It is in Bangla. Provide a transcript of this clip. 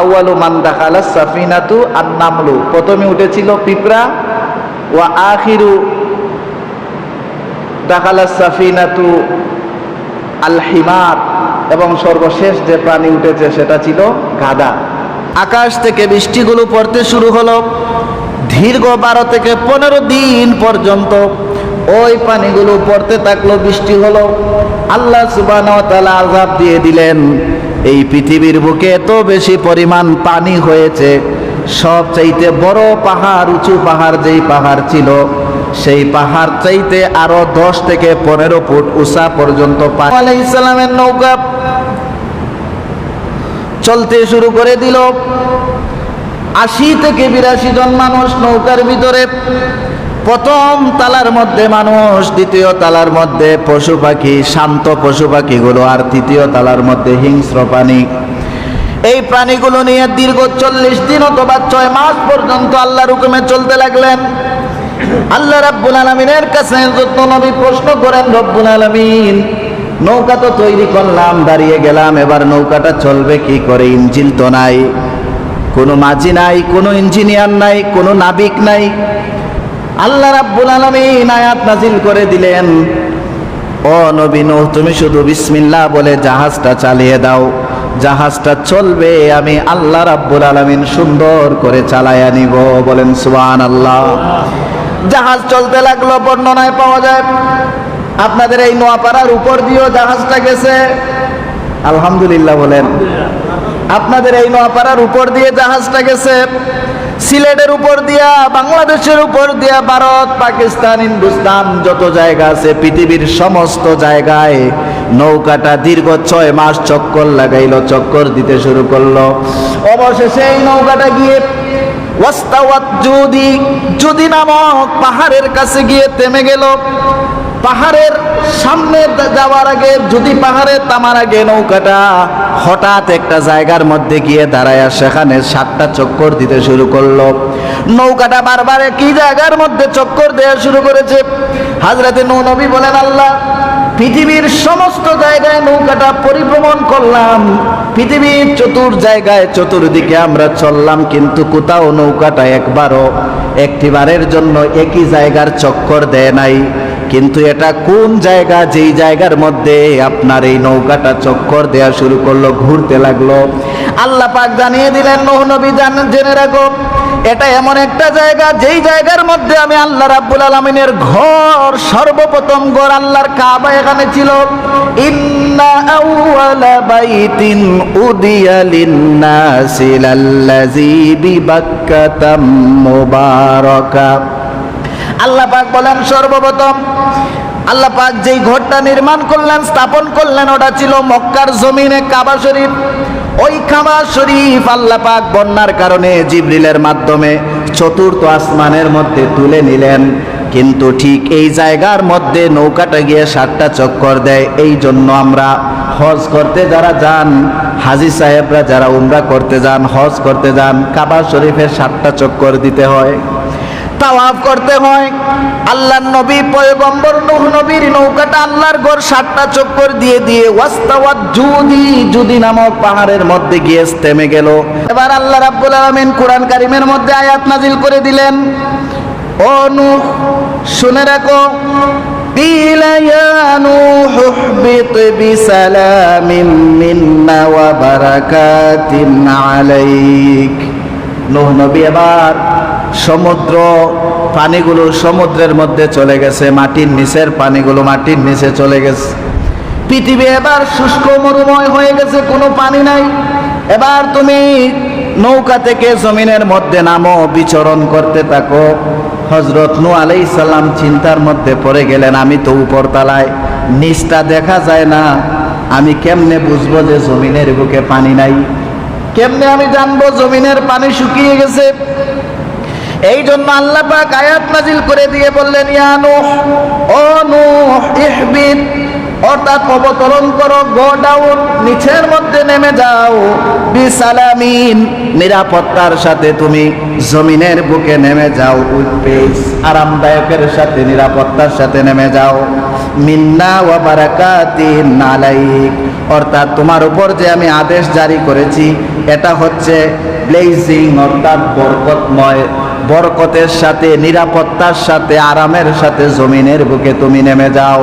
আউয়ালু মান দাখালা সাফিনাতু আর নামলু প্রথমে উঠেছিল পিঁপড়া, ওয়া আখিরু দাখালা সাফিনাতু আল হিমার এবং সর্বশেষ যে প্রাণী উঠেছে সেটা ছিল গাদা। আকাশ থেকে বৃষ্টিগুলো পড়তে শুরু হলো। দীর্ঘ বারো থেকে পনেরো দিন পর্যন্ত ওই পানিগুলো পড়তে থাকল, বৃষ্টি হলো। আল্লাহ সুবান আজাব দিয়ে দিলেন। এই পৃথিবীর বুকে এত বেশি পরিমাণ পানি হয়েছে, সব চাইতে বড় পাহাড়, উঁচু পাহাড় যেই পাহাড় ছিল, সেই পাহাড় চাইতে আরও দশ থেকে পনেরো ফুট উঁচা পর্যন্ত ইসলামের নৌকা চলতে শুরু করে দিল। আশি থেকে বিরাশি জন মানুষ নৌকার ভিতরে প্রথম তালার মধ্যে মানুষ, দ্বিতীয় তালার মধ্যে পশু পাখি, শান্ত পশু পাখিগুলো, আর তৃতীয় তালার মধ্যে হিংস্র প্রাণী। এই প্রাণীগুলো নিয়ে দীর্ঘ চল্লিশ দিন অথবা ছয় মাস পর্যন্ত আল্লাহর হুকুমে চলতে লাগলেন। আল্লাহ রাব্বুল আলমিনের কাছে যত নবী প্রশ্ন করেন, রব্বুল আলমিন, নৌকা তো তৈরি করলাম, দাঁড়িয়ে গেলাম, এবার নৌকাটা চলবে কি করে? ইঞ্জিন তো নাই। কোনো মাঝি নাই, কোনো ইঞ্জিনিয়ার নাই, কোনো নাবিক নাই। আল্লাহ রাব্বুল আলামিন আয়াত নাজিল করে দিলেন। ও নবী নূহ, তুমি শুধু বিসমিল্লাহ বলে জাহাজটা চালিয়ে দাও। জাহাজটা চলবে, আমি আল্লাহ রাব্বুল আলামিন সুন্দর করে চালায়া নিব। বলেন সুবহানাল্লাহ। জাহাজ চলতে লাগল, বর্ণনায় পাওয়া যায়, আপনাদের এই নোয়াপাড়ার উপর দিয়েও জাহাজটা গেছে। আলহামদুলিল্লাহ বলেন, আপনাদের এই নোয়াপাড়ার উপর দিয়ে জাহাজটা গেছে। সিলেটের উপর দিয়া, বাংলাদেশের উপর দিয়া, ভারত, পাকিস্তান, হিন্দুস্তান, যত জায়গা আছে, পৃথিবীর সমস্ত জায়গায় নৌকাটা দীর্ঘ ছয় মাস চক্কর লাগাইলো, চক্কর দিতে শুরু করল। অবশেষে এই নৌকাটা গিয়ে ওয়াস্তাওয়াত যদি যদি নামক পাহাড়ের কাছে গিয়ে থেমে গেল। পাহাড়ের সামনে যাওয়ার আগে, যদি পাহাড়ের তামার আগে নৌকাটা হঠাৎ একটা জায়গার মধ্যে গিয়ে দাঁড়ায় সেখানে সাতটা চক্কর দিতে শুরু করল। নৌকাটা বারবার কি জায়গার মধ্যে চক্কর দেওয়া শুরু করেছে। হাজরাতে নৌ নবী বলেন, আল্লাহ, পৃথিবীর সমস্ত জায়গায় নৌকাটা পরিভ্রমণ করলাম। পৃথিবীর চতুর জায়গায় চতুর্দিকে আমরা চললাম, কিন্তু কোথাও নৌকাটা একবারও একটিবারের জন্য একই জায়গার চক্কর দেয় নাই। কিন্তু এটা কোন জায়গা? যেই জায়গার মধ্যে আপনার এই নৌকাটা চক্কর দেয়া শুরু করল, ঘুরতে লাগল। আল্লাহ পাক জানিয়ে দিলেন নৌহ নবী, জান- জেনে রাখো, এটা এমন একটা জায়গা, যেই জায়গার মধ্যে আমি আল্লাহ রাব্বুল আলমিনের ঘর সর্বপ্রথম ঘর আল্লাহর কাবা এখানে ছিল। ইন্না আউয়ালা বাইতিন উদিয়া লিন্নাসি লাল্লাযী বিবাক্কাতা মুবারাকা। আল্লাহ পাক বলেন, সর্বপ্রথম আল্লাহ পাক যেই ঘরটা নির্মাণ করলেন, স্থাপন করলেন, ওটা ছিল মক্কার জমিনে কাবা শরীফ। ওই কাবা শরীফ আল্লাহ পাক বন্যার কারণে জিবরিলের মাধ্যমে চতুর্থ আসমানের মধ্যে তুলে নিলেন। কিন্তু ঠিক এই জায়গার মধ্যে নৌকাটা গিয়ে সাতটা চক্কর দেয়। এই জন্য আমরা হজ করতে যারা যান, হাজি সাহেবরা যারা উমরা করতে যান, হজ করতে যান, কাবা শরীফের সাতটা চক্কর দিতে হয়। তাওয়াফ করতে হয় আল্লাহর নবী পয়গম্বর নূহ নবীর নৌকাটা আল্লাহর ঘর সাতটা চক্কর দিয়ে দিয়ে ওয়াস্তাওয়াত জুদি জুদি নামক পাহাড়ের মধ্যে গিয়ে থেমে গেল এবার আল্লাহ রাব্বুল আলামিন কোরআন কারিমের মধ্যে আয়াত নাজিল করে দিলেন ও নূহ শুনে রাখো قيل يا نوح اهبط بسلام منا وبركات عليك নূহ নবী এবার সমুদ্র পানিগুলো সমুদ্রের মধ্যে চলে গেছে, মাটির নিচের পানিগুলো মাটির নিচে চলে গেছে। পৃথিবী এবার শুষ্ক মরুময় হয়ে গেছে, কোনো পানি নাই। এবার তুমি নৌকা থেকে জমিনের মধ্যে নামো, বিচরণ করতে থাকো। হজরত নু আলাই সাল্লাম চিন্তার মধ্যে পড়ে গেলেন, আমি তো উপরতলায়, নিচটা দেখা যায় না। আমি কেমনে বুঝব যে জমিনের বুকে পানি নাই? কেমনে আমি জানব জমিনের পানি শুকিয়ে গেছে? এই জন্য আল্লাহ পাক আয়াত নাজিল করে দিয়ে বললেন, ইয়া নূহ, ও নূহ ইহবিত অর্থাৎ অবতরণ করো গো ডাউন নিচের মধ্যে নেমে যাও। বিসালামিন, নিরাপত্তার সাথে তুমি জমিনের বুকে নেমে যাও উইথ পেস আরামদায়কের সাথে, নিরাপত্তার সাথে নেমে যাও। মিন্না ওয়া বারাকাতিন আলাইক, অর্থাৎ তোমার উপর যে আমি আদেশ জারি করেছি, এটা হচ্ছে ব্লেজিং অর্থাৎ বরকতময় বরকতের সাথে নিরাপত্তার সাথে আরামের সাথে জমিনের বুকে তুমি নেমে যাও।